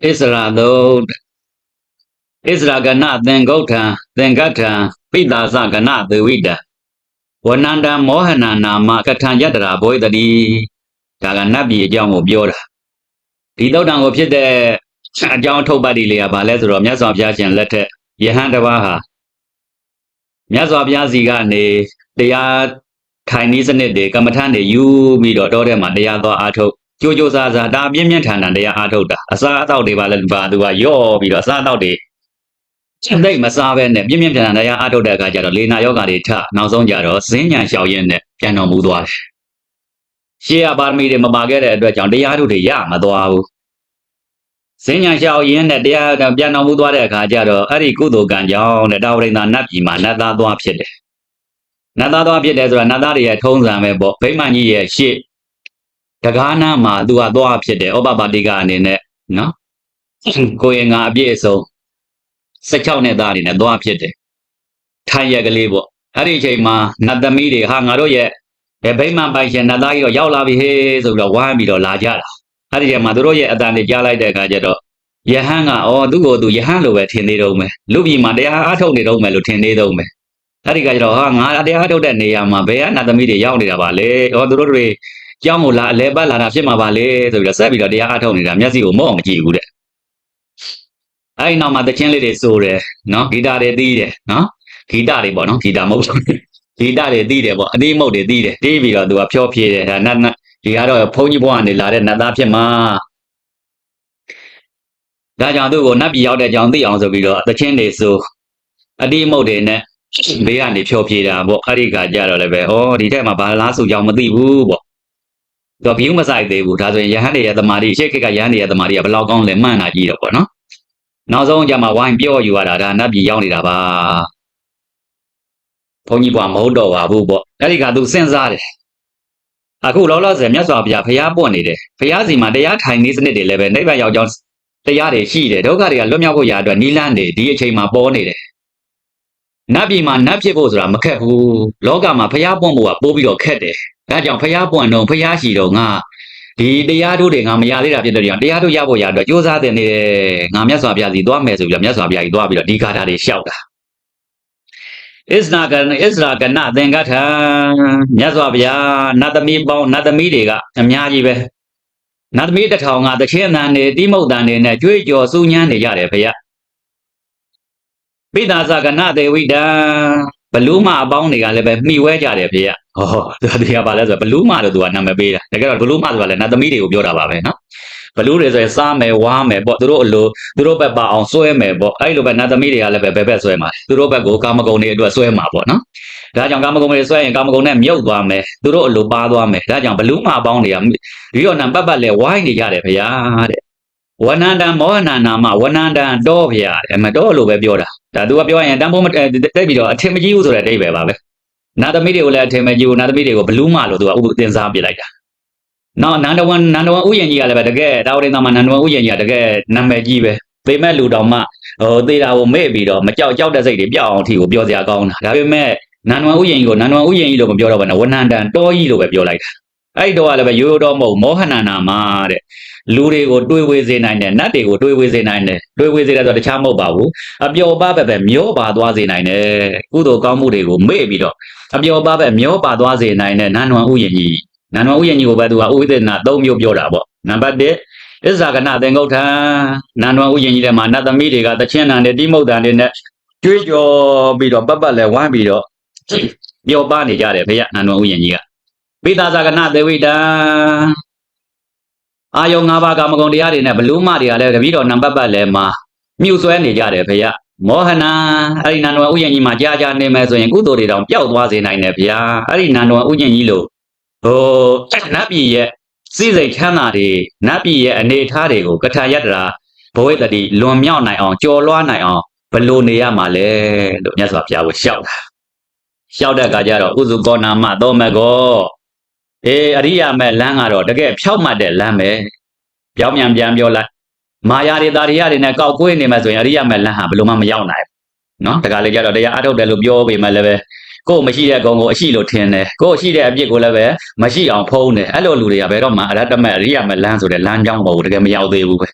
ဣစရာသုတ်ဣစရာကဏသင်္ဂုဋ္ဌံသင်္ကဋ္ဌံပိတာသကဏသေဝိတဝနန္တံမောဟနနာမကထံယတရာဘောဓတိဒါကနတ်ပြည်အကြောင်းကိုပြောတာဒီသုတ်တံကိုဖြစ်တဲ့အကြောင်းထုတ်ပတ်ဒီလေးကဘာလဲဆိုတော့မြတ်စွာဘုရားရှင်လက်ထက်ယဟန်တစ်ပါးဟာမြတ်စွာဘုရားစီကနေတရားထိုင်နည်းစနစ်တွေကမ္မထန်တွေယူပြီးတော့တောထဲမှာတရားသွားအားထုတ် ကြိုးကြိုးစားစားဒါပြင်းပြင်းထန်ထန်တရားအားထုတ်တာအစားအသောက်တွေပါလဲပါသူကယော့ပြီးတော့အစားအသောက်တွေစိတ်မစားပဲနဲ့ပြင်းပြင်းထန်ထန်တရားအားထုတ်တဲ့အခါကျတော့လေနာယောဂါတွေထနောက်ဆုံးကြတော့ဇင်းညာလျှောက်ရင်းနဲ့ပြန်တော်မူသွားတယ်ရှေးရပါရမီတွေမပါခဲ့တဲ့အတွက်ကြောင့်တရားထုတ်တွေရမသွားဘူးဇင်းညာလျှောက်ရင်းနဲ့တရားပြန်တော်မူသွားတဲ့အခါကျတော့အဲ့ဒီကုသိုလ်ကံကြောင့်တဲ့တာဝရိန္ဒနတ်ပြည်မှာနတ်သားသွားဖြစ်တယ်နတ်သားသွားဖြစ်တယ်ဆိုတာနတ်သားတွေရဲ့ထုံးစံပဲပေါ့ဗိမာန်ကြီးရဲ့ရှေ့ တကားနာမှာသူကသွားဖြစ်တယ်ဩပပါတိကအနေနဲ့နော်ကိုရင်ငါအပြည့်အစုံ16နှစ်သားအနေနဲ့သွားဖြစ်တယ်ထိုင်ရကလေးပေါ့အဲ့ဒီအချိန်မှာနတ်သမီးတွေဟာငါတို့ရဲ့ဘယ်ဗိမာန်ပိုင်ရှင်နတ်သားကြီးတော့ရောက်လာပြီဟေးဆိုပြီးတော့ဝိုင်းပြီးတော့လာကြတာအဲ့ဒီချိန်မှာသူတို့ရဲ့အတန်တွေကြားလိုက်တဲ့အခါကျတော့ယဟန်ကအော်သူ့ကိုသူယဟန်လိုပဲထင်နေတော့မယ်လူပြည်မှာတရားအားထုတ်နေတော့မယ်လို့ထင်နေတော့မယ်အဲ့ဒီကကျတော့ဟာငါတရားထုတ်တဲ့နေရာမှာဘယ်ကနတ်သမီးတွေရောက်နေတာပါလဲဟောသူတို့တွေ ကြောင်းကိုလာအလဲပတ်လာတာဖြစ်မှာပါလေဆိုပြီးတော့ဆက်ပြီးတော့တရားအားထုတ်နေတာမျက်စိကိုမော့မကြည့်ဘူးတဲ့အဲ့ဒီနောက်မှာတချင်းလေးတွေစိုးတယ်နော်ဂီတာတွေတီးတယ်နော်ဂီတတွေပေါ့နော်ဂီတာမဟုတ်ဘူးဂီတတွေတီးတယ်ပေါ့အတိမုတ်တွေတီးတယ်တီးပြီးတော့သူကဖြောဖြေတယ်ဒါနတ်နတ်ဒီကတော့ဘုန်းကြီးဘွားကနေလာတဲ့နတ်သားဖြစ်မှာဒါကြောင့်သူ့ကိုနတ်ပြည်ရောက်တဲ့ကြောင်သိအောင်ဆိုပြီးတော့တချင်းတွေစိုးအတိမုတ်တွေနဲ့ဘေးကနေဖြောဖြေတာပေါ့အဲ့ဒီကကြတော့လည်းပဲဩဒီထက်မှာဘာလားဆိုကြောင်မသိဘူးပေါ့ သူကဘီယူမဆိုင်သေးဘူးဒါဆိုရင်ယဟန်တွေရဲ့တမာတိရှေ့ခေတ်ကယဟန်တွေရဲ့တမာတိကဘယ်လောက်ကောင်းလဲမှန်းတာကြည့်တော့ပေါ့နော်နောက်ဆုံးကြမှာဝိုင်းပြောယူရတာဒါနတ်ပြည်ရောက်နေတာပါဘုန်းကြီးဘွားမဟုတ်တော့ပါဘူးပေါ့အဲ့ဒီကသူစဉ်းစားတယ်အခုလောလောဆယ်မြတ်စွာဘုရားဖျားပွင့်နေတယ်ဖျားစီမှာတရားထိုင်နေစနစ်တွေလည်းပဲနိဗ္ဗာန်ရောက်ကြောင်းတရားတွေရှိတယ်ဒုက္ခတွေကလွတ်မြောက်ဖို့ရာအတွက်နိလန်းတွေဒီအချိန်မှာပေါ်နေတယ်နတ်ပြည်မှာနတ်ဖြစ်ဖို့ဆိုတာမခက်ဘူးလောကမှာဖျားပွင့်ဖို့ကပိုးပြီးတော့ခက်တယ် ဒါကြောင့်ဖျားပွင့်တော့ဖျားရှိတော့ငါဒီတရားတို့တွေငါမရသေးတာဖြစ်တဲ့ကြောင့်တရားတို့ရဖို့ရအတွက်ကြိုးစားတင်နေတယ်ငါမြတ်စွာဘုရားစီသွားမယ်ဆိုပြီးတော့မြတ်စွာဘုရားကြီးသွားပြီးတော့ဒီကာတာတွေလျှောက်တာဣစနာကဣစရာကနသင်္ကထံမြတ်စွာဘုရားနတ်သမီးပေါင်းနတ်သမီးတွေကအများကြီးပဲနတ်သမီးတစ်ထောင်ကတခြင်းအန်တွေတိမုတ်တန်တွေနဲ့ကြွေးကြော်စူးညမ်းနေကြတယ်ဖေရပိသာဇာကနသေဝိတံဘလူးမအပေါင်းတွေကလည်းပဲမှီဝဲကြတယ်ဖေရ ဟောသူကတရားပါလဲဆိုဘလူးမလို့သူကနာမည်ပေးတာတကယ်တော့ဘလူးမဆိုတာလည်းနတ်သမီးတွေကိုပြောတာပါပဲနော်ဘလူးတွေဆိုရင်စားမယ်ဝါမယ်ပေါ့သူတို့အလိုသူတို့ဘက်ပါအောင်ဆွဲမယ်ပေါ့အဲ့လိုပဲနတ်သမီးတွေကလည်းပဲဘယ်ဘက်ဆွဲမှာသူတို့ဘက်ကိုကာမဂုဏ်တွေအတွက်ဆွဲမှာပေါ့နော်ဒါကြောင့်ကာမဂုဏ်တွေဆွဲရင်ကာမဂုဏ်နဲ့မြုပ်သွားမယ်သူတို့အလိုပါသွားမယ်ဒါကြောင့်ဘလူးမအပေါင်းတွေကပြီးတော့နံပတ်ပတ်လဲဝိုင်းနေကြတယ်ဖေရတဲ့ဝနန္တံမောဟနန္နာမဝနန္တံတောဖေရတဲ့မတော်လို့ပဲပြောတာဒါသူကပြောရင်တန်ဖိုးတက်ပြီးတော့အထင်မကြီးဘူးဆိုတဲ့အတိတ်ပဲပါပဲ နာသမီးတွေကိုလည်းအထင်မကြီးဘူးနာသမီးတွေကိုဘလူးမလို့သူကဥပသင်စားပြလိုက်တာနောက်နန္ဒဝန်နန္ဒဝန်ဥယျာဉ်ကြီးကလည်းပဲတကယ်တာဝရိန္ဒမှာနန္ဒဝန်ဥယျာဉ်ကြီးကတကယ်နာမည်ကြီးပဲပေမဲ့လူတော်မှဟိုသေးတာကိုမေ့ပြီးတော့မကြောက်ကြောက်တဲ့စိတ်တွေပြောက်အောင်အထိကိုပြောစရာကောင်းတာဒါပေမဲ့နန္ဒဝန်ဥယျာဉ်ကြီးကိုနန္ဒဝန်ဥယျာဉ်ကြီးလို့မပြောတော့ဘဲနဲ့ဝနန္တန်တောကြီးလို့ပဲပြောလိုက်တာအဲ့ဒီတော့ကလည်းပဲရိုးရိုးတော့မဟုတ်မောဟနန္နာမှာတဲ့လူတွေကိုတွေးဝေစေနိုင်တယ်နတ်တွေကိုတွေးဝေစေနိုင်တယ်တွေးဝေစေတယ်ဆိုတော့တခြားမဟုတ်ပါဘူးအပျော်ပါပဲပဲမျောပါသွားစေနိုင်တယ်ကုသိုလ်ကောင်းမှုတွေကိုမေ့ပြီးတော့ အပျော်ပါပဲမျောပါသွားစေနိုင်တဲ့နန္ဒဝန်ဥယျာဉ်ကြီးနန္ဒဝန်ဥယျာဉ်ကြီးကိုပဲသူကဥဝိသေန၃မျိုးပြောတာပေါ့နံပါတ်1ဣဇာကနသင်္ကုဋ္ဌံနန္ဒဝန်ဥယျာဉ်ကြီးထဲမှာနတ်သမီးတွေကတချင်းနံတွေတိမုတ်တန်တွေနဲ့ကြွေးကြော်ပြီးတော့ပတ်ပတ်လဲဝိုင်းပြီးတော့ပျော်ပါနေကြတယ်ဖေရနန္ဒဝန်ဥယျာဉ်ကြီးကပိသာဇာကနသေဝိတံအာယုံ၅ပါးကာမဂုဏ်တရားတွေနဲ့ဘလူးမတွေကလည်းတပည့်တော်နံပါတ်ပတ်လဲမှာမြုပ်ဆွဲနေကြတယ်ဖေရ မောဟနာအဲ့ဒီနန္ဒဝဥယျာဉ်ကြီးမှာကြာကြာနေမယ်ဆိုရင်ကုသိုလ်တွေတောင်ပျောက်သွားစေနိုင်တယ်ဗျာအဲ့ဒီနန္ဒဝဥယျာဉ်ကြီးလို့ဟိုနတ်ပြည်ရဲ့စိစိတ်ချမ်းသာတွေနတ်ပြည်ရဲ့အနေအထားတွေကိုကထာယတ္တရာဘဝိတ္တိလွန်မြောက်နိုင်အောင်ကြော်လွှားနိုင်အောင်ဘလို့နေရမှာလဲလို့မြတ်စွာဘုရားကိုရှောက်တာရှောက်တဲ့အခါကျတော့ဥစုကောနာမသောမကောအေးအရိယာမဲ့လမ်းကတော့တကယ်ဖြောက်မှတ်တဲ့လမ်းပဲပြောင်းပြန်ပြန်ပြောလိုက် မာယာတွေတာရိယတွေနဲ့ကောက်ကွေးနေမှဆိုရင်အရိယာမဲ့လမ်းဟာဘယ်လိုမှမရောက်နိုင်ဘူးနော်တခါလေကြတော့တရားအထုတ်တယ်လို့ပြောပေမဲ့လည်းပဲကိုယ်မရှိတဲ့ကုံကိုအရှိလို့ထင်တယ်ကိုယ်ရှိတဲ့အပြစ်ကိုလည်းပဲမရှိအောင်ဖုံးတယ်အဲ့လိုလူတွေကဘယ်တော့မှအရတ္တမဲ့အရိယာမဲ့လမ်းဆိုတဲ့လမ်းကြောင်းပေါ်ကိုတကယ်မရောက်သေးဘူးပဲ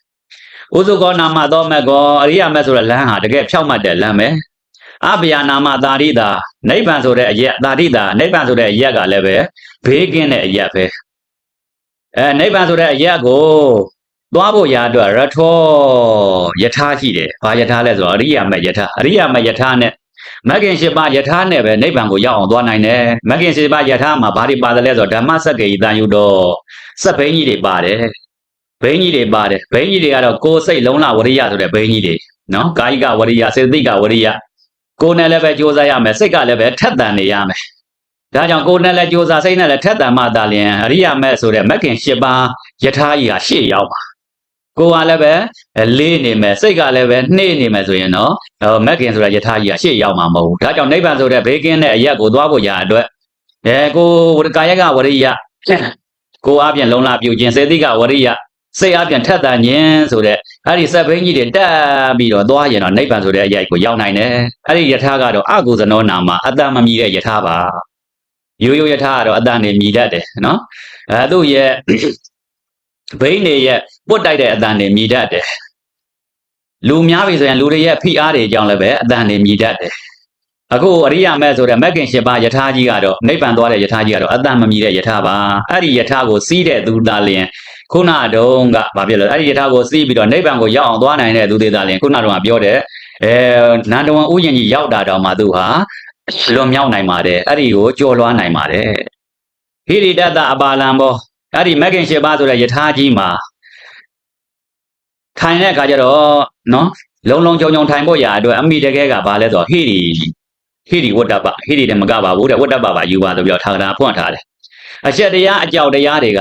ဥစုကောနာမသောမက်ကောအရိယာမက်ဆိုတဲ့လမ်းဟာတကယ်ဖြောက်မှတ်တဲ့လမ်းပဲအဘယနာမသာရိတာနိဗ္ဗာန်ဆိုတဲ့အရက်သာရိတာနိဗ္ဗာန်ဆိုတဲ့အရက်ကလည်းပဲဘေးကင်းတဲ့အရက်ပဲအဲနိဗ္ဗာန်ဆိုတဲ့အရက်ကို သွားဖို့ရာအတွက်ရထောယထာရှိတယ်။ဘာယထာလဲဆိုတော့အရိယာမက်ယထာအရိယာမက်ယထာနဲ့မဂ္ဂင်၈ပါးယထာနဲ့ပဲနိဗ္ဗာန်ကိုရောက်အောင်သွားနိုင်တယ်။မဂ္ဂင်၈ပါးယထာမှာဘာတွေပါတယ်လဲဆိုတော့ဓမ္မစက္ကေယတန်ယူတော်စက်ဘိန်းကြီးတွေပါတယ်။ဘိန်းကြီးတွေပါတယ်။ဘိန်းကြီးတွေကတော့ကိုယ်စိတ်လုံးလဝရိယဆိုတဲ့ဘိန်းကြီးတွေနော်။ကာယကဝရိယစေတသိကဝရိယကိုယ်နဲ့လည်းပဲကြိုးစားရမယ်စိတ်ကလည်းပဲထက်သန်နေရမယ်။ဒါကြောင့်ကိုယ်နဲ့လည်းကြိုးစားစိတ်နဲ့လည်းထက်သန်မှသာလျှင်အရိယာမက်ဆိုတဲ့မဂ္ဂင်၈ပါးယထာကြီးဟာရှေ့ရောက်ပါ ကိုယ်ကလည်းပဲလေးနေမယ်စိတ်ကလည်းပဲနှေးနေမယ်ဆိုရင်တော့မက်ကင်ဆိုတဲ့ယထာကြီးကရှေ့ရောက်မှာမဟုတ်ဘူးဒါကြောင့်နိဗ္ဗာန်ဆိုတဲ့ဘေးကင်းတဲ့အရက်ကိုသွားဖို့ရာအတွက်အဲကိုကာယကဝရိယကိုအပြင်လုံလာပြုခြင်းစေတိကဝရိယစိတ်အပြင်ထက်သန်ခြင်းဆိုတဲ့အဲ့ဒီစက်ဘိန်းကြီးတွေတက်ပြီးတော့သွားရင်တော့နိဗ္ဗာန်ဆိုတဲ့အရက်ကိုရောက်နိုင်တယ်အဲ့ဒီယထာကတော့အကုသနောနာမှာအတ္တမမြည်တဲ့ယထာပါရိုးရိုးယထာကတော့အတ္တနေမြည်တတ်တယ်နော်အဲသူ့ရဲ့ ဘိန်းတွေရဲ့ပွတ်တိုက်တဲ့အတန်တွေမြည်တတ်တယ်လူများပြီဆိုရင်လူတွေရဲ့ဖိအားတွေအကြောင်းလည်းပဲအတန်တွေမြည်တတ်တယ်အခုအရိယာမဲဆိုတဲ့မက်ကင်ရှင်ပါယထာကြီးကတော့နိဗ္ဗာန်သွားတဲ့ယထာကြီးကတော့အတန်မမြည်တဲ့ယထာပါအဲ့ဒီယထာကိုစီးတဲ့သူသားလျင်ခုနတုန်းကဘာဖြစ်လဲအဲ့ဒီယထာကိုစီးပြီးတော့နိဗ္ဗာန်ကိုရောက်အောင်သွားနိုင်တဲ့သူတွေသားလျင်ခုနတုန်းကပြောတဲ့အဲနန္ဒဝန်ဥယျာဉ်ကြီးရောက်တာတော့မှသူဟာလွန်မြောက်နိုင်ပါတယ်အဲ့ဒီကိုကြော်လွှားနိုင်ပါတယ်ဟိရိတတအပါလံဘော အဲ့ဒီမက်ကင်ရှင်ပါဆိုတဲ့ယထာကြီးမှာထိုင်တဲ့အခါကျတော့နော်လုံလုံကြုံကြုံထိုင်ဖို့ရာအတွက်အမိတကယ်ကဘာလဲဆိုတော့ဟိရိဟိရိဝတ္တပဟိရိလည်းမကပါဘူးတဲ့ဝတ္တပပါယူပါဆိုပြီးတော့ထာဂရာဖွင့်ထားတယ်အချက်တရားအကြောက်တရားတွေက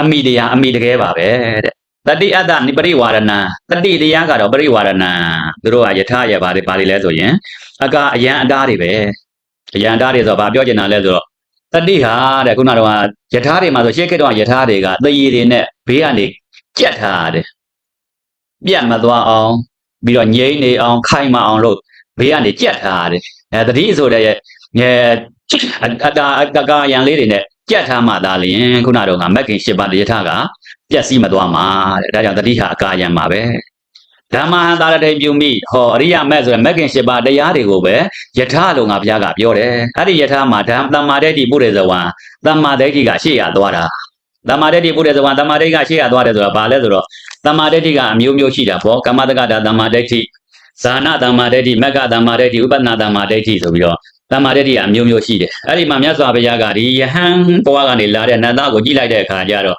အမိတရားအမိတကယ်ပါပဲတဲ့တတိအတ္တနိပရိဝါရဏတတိတရားကတော့ပရိဝါရဏသူတို့ကယထာရပါတယ်ဘာတွေလဲဆိုရင်အကအယံအတားတွေပဲအယံအတားတွေဆိုတော့ဘာပြောချင်တာလဲဆိုတော့ တတိဟာတဲ့ခုနကတော့ယထာတွေမှာဆိုရှေ့ခေတ်တော့ယထာတွေကသရေတွေနဲ့ဘေးကနေကြက်ထားတယ်ပြတ်မသွားအောင်ပြီးတော့ငြိမ့်နေအောင်ခိုင်မအောင်လို့ဘေးကနေကြက်ထားတယ်အဲတတိဆိုတဲ့ရဲ့အဲအတာအတကာရန်လေးတွေနဲ့ကြက်ထားမှသာလျင်ခုနတော့ကမက်ကင်ရှစ်ပါးတရထကပြက်စီးမသွားမှာတဲ့ဒါကြောင့်တတိဟာအကာရန်ပါပဲ ဓမ္မဟံသာရတိပြုမိဟောအရိယမက်ဆိုရယ်မက်ကင်ရှစ်ပါးတရားတွေကိုပဲယထာလုံးကဘုရားကပြောတယ်အဲ့ဒီယထာမှာဓမ္မတမ္မာဒိဋ္ဌိပုရိသဝံတမ္မာဒိဋ္ဌိကရှေ့ရသွားတာတမ္မာဒိဋ္ဌိပုရိသဝံတမ္မာဒိဋ္ဌိကရှေ့ရသွားတယ်ဆိုတာဘာလဲဆိုတော့တမ္မာဒိဋ္ဌိကအမျိုးမျိုးရှိတာပေါ့ကမ္မတက္ကတာတမ္မာဒိဋ္ဌိဇာနာတမ္မာဒိဋ္ဌိမက္ကတမ္မာဒိဋ္ဌိဥပဒနာတမ္မာဒိဋ္ဌိဆိုပြီးတော့တမ္မာဒိဋ္ဌိကအမျိုးမျိုးရှိတယ်အဲ့ဒီမှာမြတ်စွာဘုရားကဒီယဟန်ဘဝကနေလာတဲ့နန္ဒကိုကြည့်လိုက်တဲ့အခါကျတော့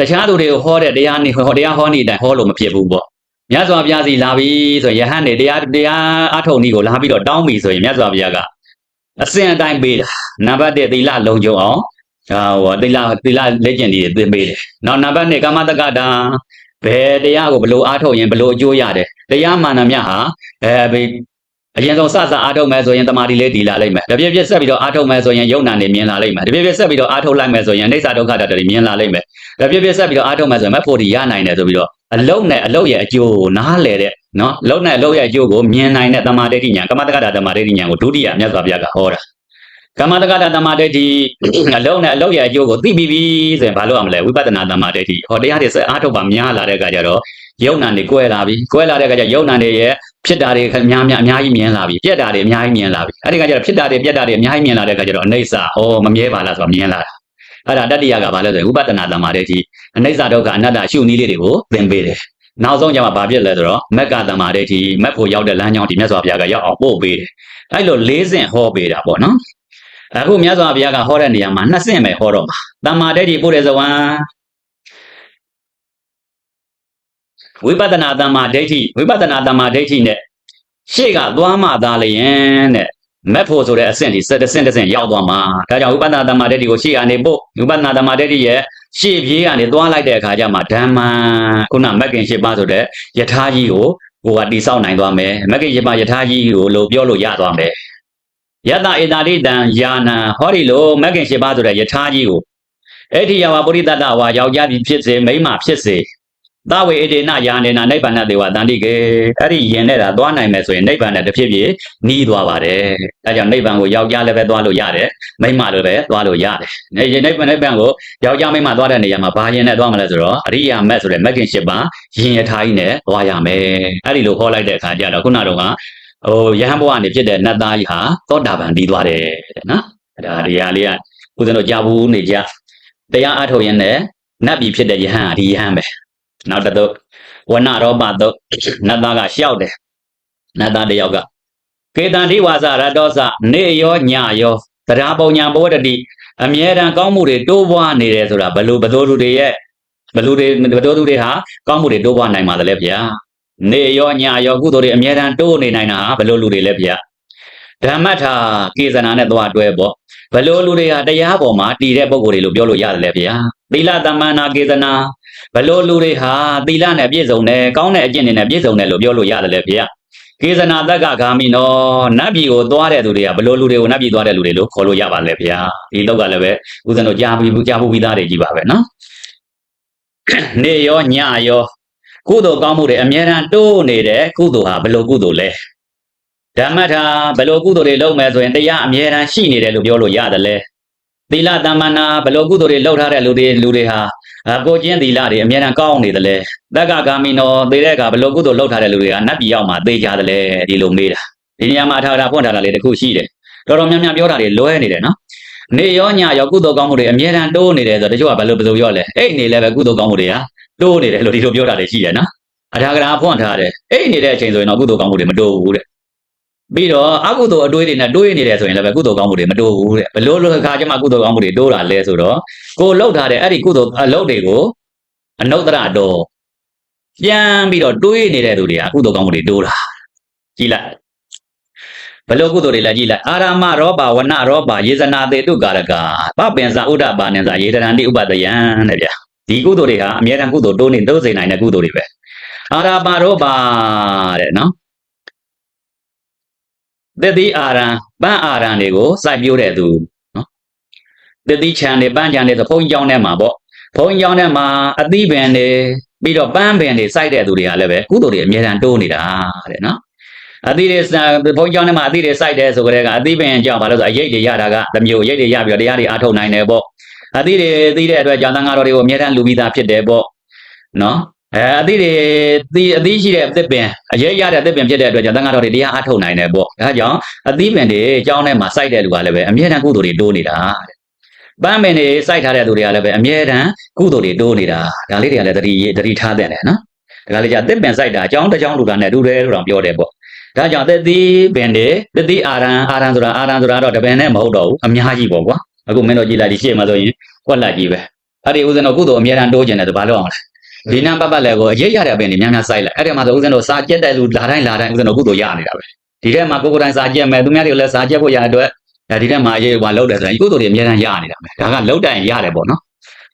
တခြားသူတွေကိုဟောတဲ့တရားနေဟောတရားဟောနေတိုင်းဟောလို့မဖြစ်ဘူးပေါ့မြတ်စွာဘုရားစီလာပြီဆိုရင်ယဟန်တွေတရားတရားအထုံနည်းကိုလာပြီးတော့တောင်းပြီဆိုရင်မြတ်စွာဘုရားကအစဉ်အတိုင်းပေးတာနံပါတ်1သီလလုံခြုံအောင်ဟာဟောသီလသီလလက်ကျင့်တွေသင်ပေးတယ်နောက်နံပါတ်2ကာမတက္ကတာဘယ်တရားကိုဘလို့အားထုတ်ရင်ဘလို့အကျိုးရတယ်တရားမှန်သမျှဟာအဲ အရင်ဆုံးစစအားထုတ်မယ်ဆိုရင်တမာတိလေးဒီလာလိမ့်မယ်တပြည့်ပြည့်ဆက်ပြီးတော့အားထုတ်မယ်ဆိုရင်ယုံနာနေမြင်လာလိမ့်မယ်တပြည့်ပြည့်ဆက်ပြီးတော့အားထုတ်လိုက်မယ်ဆိုရင်အိဋ္ဌဒုက္ခတတတွေမြင်လာလိမ့်မယ်တပြည့်ပြည့်ဆက်ပြီးတော့အားထုတ်မယ်ဆိုရင်မဖို့ဒီရနိုင်တယ်ဆိုပြီးတော့အလုံးနဲ့အလုံးရဲ့အကျိုးကိုနားလဲတဲ့နော်လုံးနဲ့အလုံးရဲ့အကျိုးကိုမြင်နိုင်တဲ့တမာတိဉာဏ်ကမ္မတက္ကတာတမာတိဉာဏ်ကိုဒုတိယမြတ်စွာဘုရားကဟောတာကမ္မတက္ကတာတမာတိအလုံးနဲ့အလုံးရဲ့အကျိုးကိုသိပြီးပြီဆိုရင်ဘာလို့ရမလဲဝိပဿနာတမာတိဟောတရားတွေဆက်အားထုတ်ပါများလာတဲ့အခါကျတော့ယုံနာတွေကွဲလာပြီကွဲလာတဲ့အခါကျယုံနာတွေရဲ့ ဖြစ်တာတွေအများများအများကြီးမြင်လာပြီပြက်တာတွေအများကြီးမြင်လာပြီအဲ့ဒီကကျတော့ဖြစ်တာတွေပြက်တာတွေအများကြီးမြင်လာတဲ့အခါကျတော့အနေဆာဟောမမြဲပါလားဆိုတော့မြင်လာတာအဲ့ဒါတတ္တိယကဘာလဲဆိုရင်ဥပဒနာတမာတိအနေဆာဒုက္ခအနတ္တရှုနည်းလေးတွေကိုသင်ပေးတယ်နောက်ဆုံးကျမှဘာဖြစ်လဲဆိုတော့မက်ကတမာတိမက်ဖို့ရောက်တဲ့လမ်းကြောင်းဒီမြတ်စွာဘုရားကရောက်အောင်ပို့ပေးတယ်အဲ့လို၄ဆင့်ဟောပေးတာပေါ့နော်အခုမြတ်စွာဘုရားကဟောတဲ့နေရာမှာနှစ်ဆင့်ပဲဟောတော့မှာတမာတိပို့တဲ့ဇဝံ ဝိပဿနာတမ္မာဒိဋ္ဌိဝိပဿနာတမ္မာဒိဋ္ဌိနဲ့ရှေ့ကသွားမှသာလျင်တဲ့မက်ဖို့ဆိုတဲ့အဆင့်ဒီစက်တစ်ဆင့်တစ်ဆင့်ရောက်သွားမှာဒါကြောင့်ဝိပဿနာတမ္မာဒိဋ္ဌိကိုရှေ့ကနေပို့ဝိပဿနာတမ္မာဒိဋ္ဌိရဲ့ရှေ့ပြေးကနေသွားလိုက်တဲ့အခါကျမှဓမ္မခုနမက်ကင်ရှေ့ပါဆိုတဲ့ယထာကြီးကိုကိုကတိဆောက်နိုင်သွားမယ်မက်ကင်ရှေ့ပါယထာကြီးကိုလို့ပြောလို့ရသွားမယ်ယတဧတာတိတံယာနံဟောဒီလိုမက်ကင်ရှေ့ပါဆိုတဲ့ယထာကြီးကိုအဲ့ဒီယဝပုရိသတ္တဝါယောက်ျားဖြစ်စေမိန်းမဖြစ်စေ သဝေအတေနယာနေနာနိဗ္ဗာန်တေဝတန်တိကေအဲ့ဒီယင်နဲ့တာသွားနိုင်မယ်ဆိုရင်နိဗ္ဗာန်နဲ့တစ်ဖြစ်ဖြစ်နီးသွားပါတယ်အဲကြောင့်နိဗ္ဗာန်ကိုယောက်ျားလည်းပဲသွားလို့ရတယ်မိန်းမလည်းပဲသွားလို့ရတယ်နေနိဗ္ဗာန်နိဗ္ဗာန်ကိုယောက်ျားမိန်းမသွားတဲ့နေရာမှာဘာယင်နဲ့သွားမလဲဆိုတော့အရိယာမက်ဆိုတဲ့မဂ်ကင်၈ပါးယင်ယထာကြီးနဲ့သွားရမယ်အဲ့ဒီလိုဟောလိုက်တဲ့အခါကျတော့ခုနကတော့ကဟိုယဟန်ဘဝနေဖြစ်တဲ့နတ်သားကြီးဟာသောတာပန်ပြီးသွားတယ်တဲ့နော်အဲ့ဒါတရားလေးကဦးဇင်းတို့ကြားဘူးနေကြတရားအထုတ်ရင်လည်းနတ်ပြည်ဖြစ်တဲ့ယဟန်ဟာဒီယဟန်ပဲ နောက်တစ်တော့ဝနရောပတော့နတ်သားကရှောက်တယ်နတ်သားတစ်ယောက်ကကေတံဓိဝါစရတောစနေရောညရောတရားပုံညာဘောတတိအမြဲတမ်းကောင်းမှုတွေတိုးပွားနေတယ်ဆိုတာဘလို့ဘတော်လူတွေရဲ့ဘလို့တွေဘတော်သူတွေဟာကောင်းမှုတွေတိုးပွားနိုင်ပါသလဲဗျာနေရောညရောကုသိုလ်တွေအမြဲတမ်းတိုးနေနိုင်တာဟာဘလို့လူတွေလဲဗျာဓမ္မထာကေဇနာနဲ့သွားတွဲပေါ့ဘလို့လူတွေဟာတရားပေါ်မှာတည်တဲ့ပုံကိုယ်တွေလို့ပြောလို့ရတယ်လေဗျာ သီလတမနာကေဇနာဘလို့လူတွေဟာသီလနဲ့ပြည့်စုံတယ်ကောင်းတဲ့အကျင့်တွေနဲ့ပြည့်စုံတယ်လို့ပြောလို့ရတယ်လေဗျာကေဇနာတက္ကဂါမိနောနတ်ပြည်ကိုသွားတဲ့သူတွေကဘလို့လူတွေကိုနတ်ပြည်သွားတဲ့လူတွေလို့ခေါ်လို့ရပါလေဗျာဒီလောက်ကလည်းပဲဦးဇင်းတို့ကြားပြီးကြားဖို့ပြီးသားတွေကြီးပါပဲနော်နေရောညရောကုသိုလ်ကောင်းမှုတွေအမြဲတမ်းတိုးနေတဲ့ကုသိုလ်ဟာဘလို့ကုသိုလ်လဲဓမ္မထာဘလို့ကုသိုလ်တွေလုပ်မယ်ဆိုရင်တရားအမြဲတမ်းရှိနေတယ်လို့ပြောလို့ရတယ်လေ သီလတမ္မနာဘလို့ကုသိုလ်တွေလုပ်ထားတဲ့လူတွေလူတွေဟာအာကိုကျင့်သီလတွေအမြဲတမ်းကောင်းနေတယ်လေတက္ကဂါမိနောသေတဲ့အခါဘလို့ကုသိုလ်လုပ်ထားတဲ့လူတွေကနတ်ပြည်ရောက်မှသေကြတယ်လေဒီလိုမေးတာဒီနေရာမှာအထာတာဖွင့်ထားတာလေးတစ်ခုရှိတယ်တော်တော်များများပြောတာတွေလွဲနေတယ်နော်နေရောညရောကုသိုလ်ကောင်းမှုတွေအမြဲတမ်းတိုးနေတယ်ဆိုတော့တချို့ကဘယ်လိုဘယ်လိုပြောလဲအဲ့နေလည်းပဲကုသိုလ်ကောင်းမှုတွေကတိုးနေတယ်လို့ဒီလိုပြောတာတွေရှိတယ်နော်အထာကရာဖွင့်ထားတယ်အဲ့နေတဲ့အချိန်ဆိုရင်တော့ကုသိုလ်ကောင်းမှုတွေမတိုးဘူးတဲ့ ပြီးတော့အကုသိုလ်အတွေးတွေနဲ့တွေးနေတယ်ဆိုရင်လည်းပဲကုသိုလ်ကောင်းမှုတွေမတိုးဘူးတဲ့ဘလို့လို့ခါကျမှကုသိုလ်ကောင်းမှုတွေတိုးတာလဲဆိုတော့ကိုလှုပ်ထားတဲ့အဲ့ဒီကုသိုလ်အလုပ်တွေကိုအနုတ္တရတော်ပြန်ပြီးတော့တွေးနေတဲ့သူတွေကကုသိုလ်ကောင်းမှုတွေတိုးတာကြည်လိုက်ဘလို့ကုသိုလ်တွေလဲကြည်လိုက်အာရမရောပါဝနရောပါယေဇနာတေတုကာရကပပင်စာဥဒ္ဒပါနေစာယေတရန္တိဥပတယံတဲ့ဗျာဒီကုသိုလ်တွေဟာအမြဲတမ်းကုသိုလ်တိုးနေတိုးစေနိုင်တဲ့ကုသိုလ်တွေပဲအာရပါရောပါတဲ့နော် တတိအာရံပန်းအာရံတွေကိုစိုက်ပျိုးတဲ့သူနော်တတိချံတွေပန်းချံတွေဆိုဘုန်းကြီးကျောင်းထဲမှာပေါ့ဘုန်းကြီးကျောင်းထဲမှာအသီးပင်တွေပြီးတော့ပန်းပင်တွေစိုက်တဲ့သူတွေကလည်းပဲကုသိုလ်တွေအများတန်းတိုးနေတာတဲ့နော်အသီးတွေဘုန်းကြီးကျောင်းထဲမှာအသီးတွေစိုက်တယ်ဆိုကြတဲ့ကအသီးပင်ကြောင့်ဘာလို့ဆိုအရိတ်တွေရတာကတစ်မျိုးအရိတ်တွေရပြီးတော့တရားတွေအားထုတ်နိုင်တယ်ပေါ့အသီးတွေသီးတဲ့အတွက်ဂျာသံဃာတော်တွေကိုအများတန်းလူပြီးသားဖြစ်တယ်ပေါ့နော် အဲအသီးတွေသီးအသီးရှိတဲ့အသစ်ပင်အရေးရတဲ့အသစ်ပင်ဖြစ်တဲ့အတွက်ကြောင့်တန်ဃာတော်တွေတရားအားထုတ်နိုင်တယ်ပေါ့ဒါကြောင့်အသီးပင်တွေအကြောင်းထဲမှာစိုက်တဲ့လူကလည်းပဲအမြဲတမ်းကုသိုလ်တွေတိုးနေတာတဲ့ပန်းပင်တွေစိုက်ထားတဲ့သူတွေကလည်းပဲအမြဲတမ်းကုသိုလ်တွေတိုးနေတာဒါလေးတွေကလည်းတတိတတိထားတဲ့တယ်နော်ဒါကလေးကြအသစ်ပင်စိုက်တာအကြောင်းတစ်ကြောင်းလူတာနဲ့အတူတည်းလို့တော့ပြောတယ်ပေါ့ဒါကြောင့်သတိပင်တွေသတိအာရံအာရံဆိုတာအာရံဆိုတာတော့တပင်နဲ့မဟုတ်တော့ဘူးအများကြီးပေါ့ကွာအခုမင်းတို့ကြည်လိုက်ဒီရှေ့မှာဆိုရင်ကွက်လက်ကြီးပဲအဲ့ဒီဦးဇင်းတို့ကုသိုလ်အမြဲတမ်းတိုးကျင်တယ်ဆိုဘာလို့အောင်လဲ ဒီနံပတ်ပတ်လည်းကိုအရေးရတဲ့အပင်တွေများများစိုက်လိုက်အဲ့ဒီမှာဆိုဦးဇင်းတို့စာကြက်တဲ့လူလာတိုင်းလာတိုင်းဦးဇင်းတို့ကုသိုလ်ရနေတာပဲဒီထဲမှာကိုကိုယ်တိုင်စာကြက်မယ်သူများတွေကိုလည်းစာကြက်ဖို့ရတဲ့အတွက်ဒီထဲမှာအရေးဟိုလောက်တယ်ဆိုရင်ကုသိုလ်တွေအများကြီးရနေတာပဲဒါကလောက်တိုင်ရတယ်ပေါ့နော်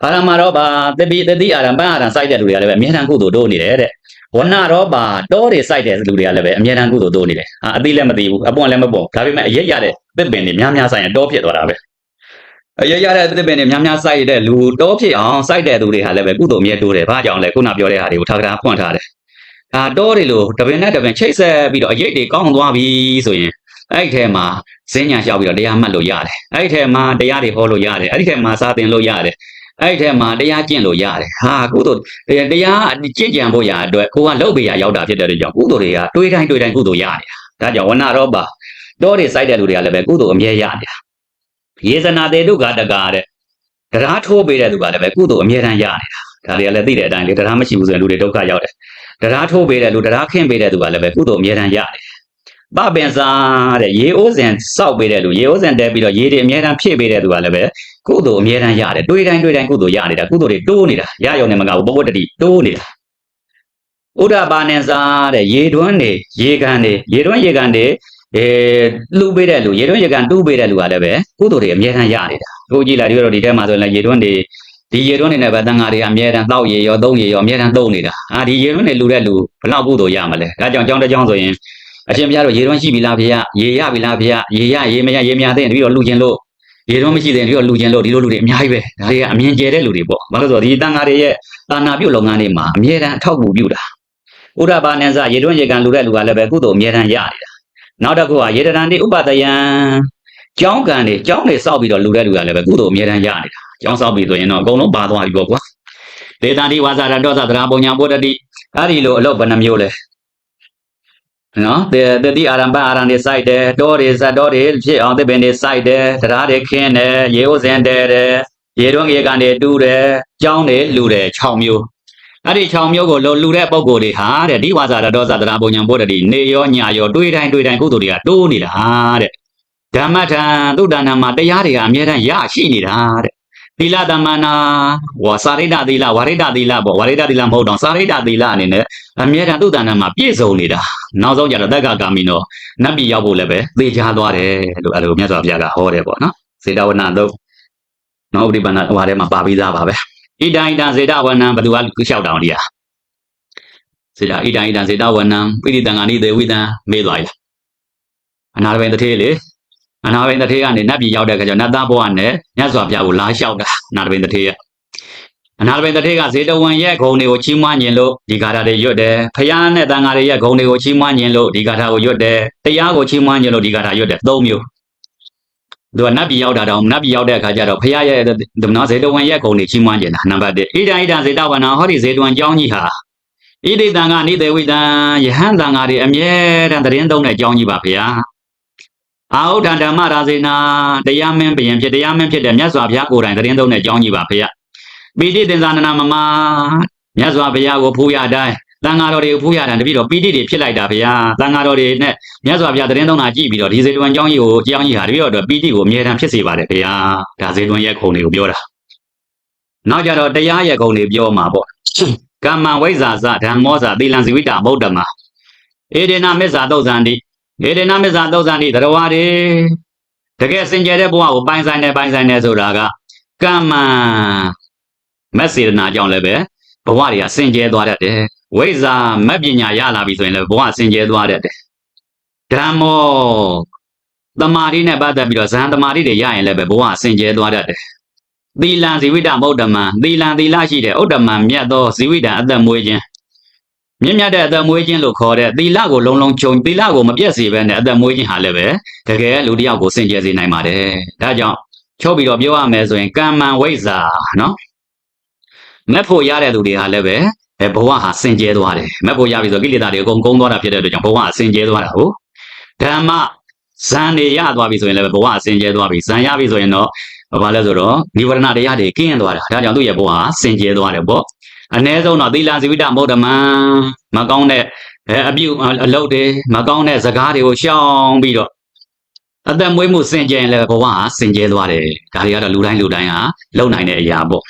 ဘာရမတော့ပါတပိတတိအာရံပန်းအာရံစိုက်တဲ့လူတွေကလည်းပဲအများကြီးကုသိုလ်တိုးနေတယ်တဲ့ဝဏတော့ပါတောတွေစိုက်တဲ့လူတွေကလည်းပဲအများကြီးကုသိုလ်တိုးနေတယ်အာအသိလည်းမသိဘူးအပွင့်လည်းမပွင့်ဒါပေမဲ့အရေးရတဲ့သစ်ပင်တွေများများစိုက်ရင်တောဖြစ်သွားတာပဲအ ရရတဲ့သစ်ပင်တွေများများစိုက်တဲ့လူတောဖြစ်အောင်စိုက်တဲ့သူတွေဟာလည်းပဲကုသိုလ်မြဲတိုးတယ်။ဘာကြောင့်လဲခုနပြောတဲ့ဟာတွေကိုထာကရာဖွင့်ထားတယ်။ဒါတောတွေလို့တပင်နဲ့တပင်ချိတ်ဆက်ပြီးတော့အရေးတွေကောင်းသွားပြီဆိုရင်အဲ့ဒီထဲမှာဈဉ္ညာလျှောက်ပြီးတော့တရားမှတ်လို့ရတယ်။အဲ့ဒီထဲမှာတရားတွေဟောလို့ရတယ်။အဲ့ဒီထဲမှာစာသင်လို့ရတယ်။အဲ့ဒီထဲမှာတရားကျင့်လို့ရတယ်။ဟာကုသိုလ်တရားကျင့်ကြံဖို့ရအတွက်ကိုကလုတ်ပေးရရောက်တာဖြစ်တဲ့အတွက်ကြောင့်ကုသိုလ်တွေကတွေးတိုင်းတွေးတိုင်းကုသိုလ်ရနေတာ။ဒါကြောင့်ဝဏရောပါတောတွေစိုက်တဲ့လူတွေကလည်းပဲကုသိုလ်အမြဲရနေတာ။ ယေဇနာတေတုကတကာတဲ့တရားထိုးပေးတဲ့သူကလည်းပဲကုသိုလ်အမြဲတမ်းရနေတာဒါတွေကလည်းသိတဲ့အတိုင်းလေတရားမရှိဘူးဆိုရင်လူတွေဒုက္ခရောက်တယ်တရားထိုးပေးတဲ့လူတရားခင်းပေးတဲ့သူကလည်းပဲကုသိုလ်အမြဲတမ်းရတယ်ပပင်စားတဲ့ရေအိုးစင်စောက်ပေးတဲ့လူရေအိုးစင်တဲပြီးတော့ရေတွေအမြဲတမ်းဖြည့်ပေးတဲ့သူကလည်းပဲကုသိုလ်အမြဲတမ်းရတယ်တွေးတိုင်းတွေးတိုင်းကုသိုလ်ရနေတာကုသိုလ်တွေတိုးနေတာရရုံနဲ့မကဘူးဘဝတတိတိုးနေတာဥဒ္ဒပါနေစားတဲ့ရေတွန်းနေရေကန်နေရေတွန်းရေကန်နေ အဲလှူပေးတဲ့လူရေတွန်းရေကန်တူးပေးတဲ့လူကလည်းပဲကုသိုလ်တွေအမြဲတမ်းရနေတာကိုကြည့်လိုက်ဒီတော့ဒီထဲမှာဆိုရင်ရေတွန်းတွေဒီရေတွန်းတွေနဲ့ပဲတန်ဃာတွေကအမြဲတမ်းတောက်ရေရောသုံးရေရောအမြဲတမ်းသုံးနေတာအာဒီရေတွန်းတွေလှူတဲ့လူဘလောက်ကုသိုလ်ရမလဲဒါကြောင့်ကြောင်းတစ်ကြောင်းဆိုရင်အရှင်ဘုရားတို့ရေတွန်းရှိပြီလားဖေရရေရပြီလားဖေရရေရရေမရရေမြသိရင်တပည့်တော်လှူခြင်းလို့ရေတော့မရှိတဲ့ဒီတော့လူကျင်လို့ဒီလိုလူတွေအများကြီးပဲဒါတွေကအမြင်ကျဲတဲ့လူတွေပေါ့ဘာလို့လဲဆိုတော့ဒီတန်ဃာတွေရဲ့တာနာပြုတ်လုပ်ငန်းတွေမှာအမြဲတမ်းအထောက်အကူပြုတာဥဒ္ဓဘာနဲ့စရေတွင်းရေကန်လူတဲ့လူကလည်းပဲကုသိုလ်အမြဲတမ်းရနေတာ နောက်တစ်ခုကရေတရန်တိဥပဒယံကျောင်းကန်တွေကျောင်းတွေစောက်ပြီးတော့လူတဲ့လူကလည်းပဲကုသိုလ်အမြဲတမ်းရနေတာကျောင်းစောက်ပြီးဆိုရင်တော့အကုန်လုံးပါသွားပြီပေါ့ကွာဒေတာတိဝါစာရတောသသရာပုံညာပုတ္တိအဲ့ဒီလိုအလုပ်ဘယ်နှမျိုးလဲနော်တတတိအာရမ္ပအာရံတွေစိုက်တယ်တောတွေဇတ်တောတွေဖြစ်အောင်သစ်ပင်တွေစိုက်တယ်တရားတွေခင်းတယ်ရေဥစဉ်တယ်တယ်ရေတွင်းရေကန်တွေတူးတယ်ကျောင်းတွေလူတယ်6မျိုး အဲ့ဒီ6မျိုးကိုလူတဲ့ပုံကိုယ်တွေဟာတဲ့ဒီဝါစာရတောသသရာပုံညာပုတ္တိနေရောညရောတွေးတိုင်းတွေးတိုင်းကုသိုလ်တွေကတိုးနေတာတဲ့ဓမ္မထံသုတ္တနာမှာတရားတွေကအမြဲတမ်းရရှိနေတာတဲ့သီလတမနာဝါစာရိတ္တသီလဝါရိတ္တသီလပေါ့ဝါရိတ္တသီလမဟုတ်တော့စာရိတ္တသီလအနေနဲ့အမြဲတမ်းသုတ္တနာမှာပြည့်စုံနေတာနောက်ဆုံးကျတော့တက္ကကာမီနောနတ်ပြည်ရောက်ဖို့လည်းပဲသေချာသွားတယ်လို့အဲ့လိုမြတ်စွာဘုရားကဟောတယ်ပေါ့နော်စေတဝနာတော့နော်ဥပ္ပန္နဟွာထဲမှာပါပြီးသားပါပဲ ဣဒံဣဒံစေတဝနံဘယ်သူကလျှောက်တောင်းတရားစေတဣဒံဣဒံစေတဝနံပိဋိတံငါနိသေဝိတံမေးသွားပြီအနာရဘိန်တထေးလေအနာရဘိန်တထေးကနေနတ်ပြည်ရောက်တဲ့အခါကျတော့နတ်သားဘဝနဲ့မြတ်စွာဘုရားကိုလာလျှောက်တာအနာရဘိန်တထေးရဲ့အနာရဘိန်တထေးကဇေတဝန်ရဲ့ဂုံတွေကိုချီးမွမ်းခြင်းလို့ဒီဂါထာတွေရွတ်တယ်ဖယားနဲ့တန်ဃာတွေရဲ့ဂုံတွေကိုချီးမွမ်းခြင်းလို့ဒီဂါထာကိုရွတ်တယ်တရားကိုချီးမွမ်းခြင်းလို့ဒီဂါထာရွတ်တယ်သုံးမျိုး သူကနတ်ပြည်ရောက်တာတော့နတ်ပြည်ရောက်တဲ့အခါကျတော့ဖယားရဲ့ဒီနော်ဇေတဝန်ရဲ့ဂုံတွေချီးမွမ်းခြင်းတာနံပါတ်1ဣဒံဣဒံဇေတဝနာဟောဒီဇေတဝန်ကျောင်းကြီးဟာဣတိတံကနေတေဝိတံယဟန်တံဃာတွေအမြဲတမ်းသတင်းသုံးတဲ့ကျောင်းကြီးပါဗျာအာဟုဒံဓမ္မရာဇေနာတရားမင်းဘယင်ဖြစ်တရားမင်းဖြစ်တဲ့မြတ်စွာဘုရားကိုယ်တိုင်သတင်းသုံးတဲ့ကျောင်းကြီးပါဗျာပီတိသင်္ဇာနနာမမမြတ်စွာဘုရားကိုဖူးရတိုင်း တန်ဃာတော်တွေကိုဖူးရတိုင်းတပည့်တော်ပီတိတွေဖြစ်လိုက်တာဗျာတန်ဃာတော်တွေနဲ့မြတ်စွာဘုရားသတင်းသုံးတာကြည့်ပြီးတော့ဒီဇေတဝန်ကျောင်းကြီးကိုကျောင်းကြီးဟာတပည့်တော်တို့ပီတိကိုအမြဲတမ်းဖြစ်စေပါတယ်ဗျာဒါဇေတဝန်ရဲ့ခုံတွေကိုပြောတာနောက်ကြတော့တရားရဲ့ခုံတွေပြောမှာပေါ့ကမ္မဝိဇ္ဇာဇဓမ္မောဇသီလံဇိဝိတဗုဒ္ဓမာဧဒေနမစ္ဆာသုတ်ဇန္တိဧဒေနမစ္ဆာသုတ်ဇန္တိတရဝါတွေတကယ်စင်ကြယ်တဲ့ဘဝကိုပိုင်ဆိုင်တယ်ပိုင်ဆိုင်တယ်ဆိုတာကကမ္မမက်စေတနာကြောင့်လည်းပဲဘဝတွေကစင်ကြယ်သွားတတ်တယ် ဝိဇ္ဇာမက်ပညာရလာပြီဆိုရင်လည်းဘဝစင်ကြယ်သွားတတ်တယ်ဓမ္မောတမာရီနဲ့ပတ်သက်ပြီးတော့ဇန်တမာရီတွေရရင်လည်းပဲဘဝစင်ကြယ်သွားတတ်တယ်သီလံဇိဝိတမௌဒ္ဓမံသီလံသီလရှိတဲ့ဥဒ္ဓမံမြတ်သောဇိဝိတံအသက်မွေးခြင်းမြင့်မြတ်တဲ့အသက်မွေးခြင်းလို့ခေါ်တဲ့သီလကိုလုံးလုံးခြုံသီလကိုမပြတ်စေဘဲနဲ့အသက်မွေးခြင်းဟာလည်းပဲတကယ်လူတစ်ယောက်ကိုစင်ကြယ်စေနိုင်ပါတယ်ဒါကြောင့်ချုပ်ပြီးတော့ပြောရမယ်ဆိုရင်ကမ္မံဝိဇ္ဇာနော်မက်ဖို့ရတဲ့လူတွေဟာလည်းပဲ အဲဘဝဟာစင်ကြဲသွားတယ်မက်ဖို့ရပြီဆိုကိလေသာတွေအကုန်ကုန်းသွားတာဖြစ်တဲ့အတွက်ကြောင့်ဘဝဟာစင်ကြဲသွားတာဟုတ်ဓမ္မဇန်တွေရသွားပြီဆိုရင်လည်းဘဝအစင်ကြဲသွားပြီဇန်ရပြီဆိုရင်တော့ဘာလဲဆိုတော့နိဝရဏတရားတွေကင်းသွားတာဒါကြောင့်သူ့ရဲ့ဘဝဟာစင်ကြဲသွားတယ်ပေါ့အ ਨੇ ဆုံးတော့သီလဇိဝိတမௌဒမံမကောင်းတဲ့အဲအပြုအလုပ်တွေမကောင်းတဲ့ဇကားတွေကိုရှောင်ပြီးတော့အသက်မွေးမှုစင်ကြယ်ရင်လည်းဘဝဟာစင်ကြဲသွားတယ်ဒါတွေကတော့လူတိုင်းလူတိုင်းဟာလုံနိုင်တဲ့အရာပေါ့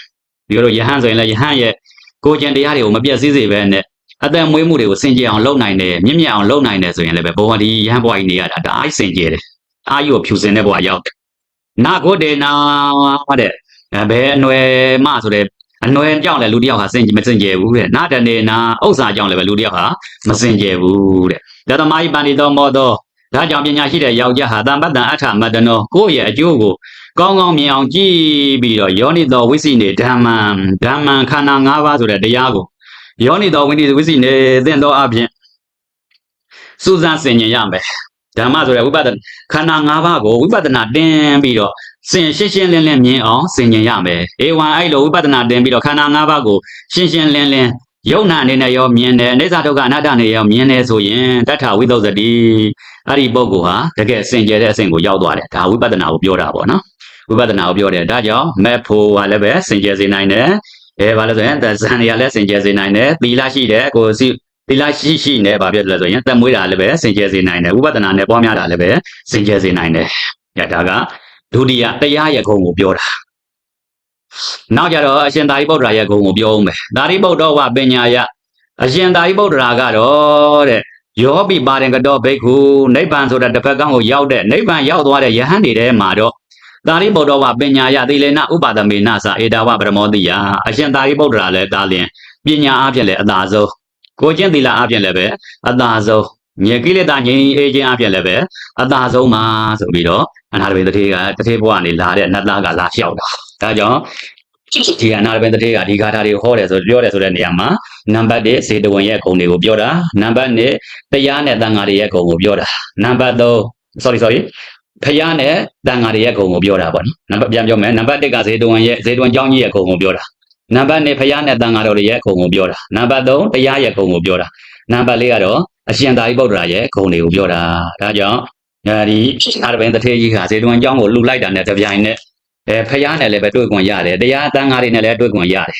ဒီလိုယဟန်ဆိုရင်လည်းယဟန်ရဲ့ ကိုကျင်တရားတွေကိုမပြတ်စည်းစေပဲနဲ့အသက်မွေးမှုတွေကိုစင်ကြယ်အောင်လုပ်နိုင်တယ်မြင့်မြတ်အောင်လုပ်နိုင်တယ်ဆိုရင်လည်းပဲဘဝဒီယဟန်ဘဝကြီးနေရတာဒါအိုက်စင်ကြယ်တယ်အာယုကိုဖြူစင်တဲ့ဘဝရောက်တယ်နာဂုတေနာတဲ့ဘယ်အနွယ်မဆိုတဲ့အနွယ်ကြောင့်လည်းလူတစ်ယောက်ဟာစင်မစင်ကြယ်ဘူးတဲ့နာတနေနာဥစ္စာကြောင့်လည်းပဲလူတစ်ယောက်ဟာမစင်ကြယ်ဘူးတဲ့ဒါသမားကြီးပန္တိတော်မောတော်ဒါကြောင့်ပညာရှိတဲ့ယောက်ျားဟာတမ္ပတ္တန်အထမတ္တနောကိုယ့်ရဲ့အကျိုးကို ကောင်းကောင်းမြင်အောင်ကြည့်ပြီးတော့ယောနိတော်ဝိသိနေဓမ္မံဓမ္မံခန္ဓာ၅ပါးဆိုတဲ့တရားကိုယောနိတော်ဝိသိဝိသိနေသင်တော်အပြင်စူးစမ်းဆင်ញင်ရမယ်ဓမ္မဆိုတဲ့ဝိပဿနာခန္ဓာ၅ပါးကိုဝိပဿနာတင်ပြီးတော့စင်ရှင်းရှင်းလင်းလင်းမြင်အောင်ဆင်ញင်ရမယ်။ဧဝံအဲ့လိုဝိပဿနာတင်ပြီးတော့ခန္ဓာ၅ပါးကိုရှင်းရှင်းလင်းလင်းယုံနာအနေနဲ့ရောမြင်တယ်အိဋ္ဌဒုက္ခအနတ္တနဲ့ရောမြင်တယ်ဆိုရင်တထဝိသုဒ္ဓတိအဲ့ဒီပုဂ္ဂိုလ်ဟာတကယ်စင်ကြယ်တဲ့အဆင့်ကိုရောက်သွားတယ်ဒါဝိပဿနာကိုပြောတာပေါ့နော် ဝိပဿနာကိုပြောတယ်ဒါကြောင့်မက်ဖို့ကလည်းပဲစင်ကြယ်စေနိုင်တယ်အဲဘာလဲဆိုရင်ဇန်တွေကလည်းစင်ကြယ်စေနိုင်တယ်သီလရှိတယ်ကိုယ်စီသီလရှိရှိနဲ့ဘာဖြစ်လဲဆိုရင်သက်မွေးတာလည်းပဲစင်ကြယ်စေနိုင်တယ်ဝိပဿနာနဲ့ပွားများတာလည်းပဲစင်ကြယ်စေနိုင်တယ်ညဒါကဒုတိယတရားရဲ့ဂုဏ်ကိုပြောတာနောက်ကြတော့အရှင်သာရိပုတ္တရာရဲ့ဂုဏ်ကိုပြောအောင်မယ်သာရိပုတ္တဝပညာယအရှင်သာရိပုတ္တရာကတော့တဲ့ယောပိပါရင်ကတော့ဘိက္ခုနိဗ္ဗာန်ဆိုတဲ့တစ်ဖက်ကန်းကိုရောက်တဲ့နိဗ္ဗာန်ရောက်သွားတဲ့ယဟန်တွေထဲမှာတော့ သာရိပုတ္တဝပညာယသီလေနဥပဒမေနသဧတဝပရမောတိယအရှင်သာရိပုတ္တရာလည်းဒါလျင်ပညာအပြင်လည်းအသာဆုံးကိုကျင့်သီလအပြင်လည်းပဲအသာဆုံးမြေကိလေသာငြိမ်းအေးခြင်းအပြင်လည်းပဲအသာဆုံးပါဆိုပြီးတော့အနာတပင်တထေးကတထေးဘဝကနေလာတဲ့နတ်သားကလာလျှောက်တာဒါကြောင့်ဒီအနာတပင်တထေးကဒီဂါထာတွေကိုဟောတယ်ဆိုပြောတယ်ဆိုတဲ့နေရာမှာနံပါတ်1စေတဝန်ရဲ့ဂုဏ်တွေကိုပြောတာနံပါတ်2တရားနဲ့တန်ဃာတွေရဲ့ဂုဏ်ကိုပြောတာနံပါတ်3 sorry sorry ဖယားနဲ့တန်ဃာတွေရဲ့ဂုဏ်ကိုပြောတာပေါ့နော်နံပါတ်ပြန်ပြောမယ်နံပါတ်1ကဇေတဝန်ရဲ့ဇေတဝန်ကျောင်းကြီးရဲ့ဂုဏ်ကိုပြောတာနံပါတ်2ဖယားနဲ့တန်ဃာတော်တွေရဲ့ဂုဏ်ကိုပြောတာနံပါတ်3တရားရဲ့ဂုဏ်ကိုပြောတာနံပါတ်4ကတော့အရှင်သာရိပုတ္တရာရဲ့ဂုဏ်တွေကိုပြောတာဒါကြောင့်အဲဒီအာရပင်တထေးကြီးကဇေတဝန်ကျောင်းကိုလှူလိုက်တာနဲ့တပြိုင်နက်အဲဖယားနဲ့လည်းပဲတွေ့ခွင့်ရတယ်တရားတန်ဃာတွေနဲ့လည်းတွေ့ခွင့်ရတယ်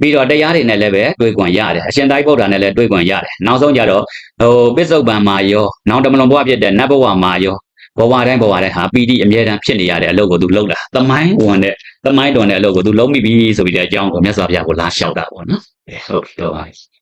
ပြီးတော့တရားတွေနဲ့လည်းပဲတွေ့ခွင့်ရတယ်အရှင်သာရိပုတ္တရာနဲ့လည်းတွေ့ခွင့်ရတယ်နောက်ဆုံးကြတော့ဟိုပစ္စုပန်မှာရောနောင်တမလွန်ဘဝဖြစ်တဲ့နတ်ဘဝမှာရော ဘဝတိုင်းဘဝတိုင်းဟာပီတိအမြဲတမ်းဖြစ်နေရတဲ့အလုပ်ကိုသူလုပ်တာသမိုင်းဝင်တဲ့သမိုင်းတော်တဲ့အလုပ်ကိုသူလုပ်မိပြီဆိုပြီးတဲ့အကြောင်းကိုမြတ်စွာဘုရားကိုလာလျှောက်တာပေါ့နော်ဟုတ်တော့ပါပြီ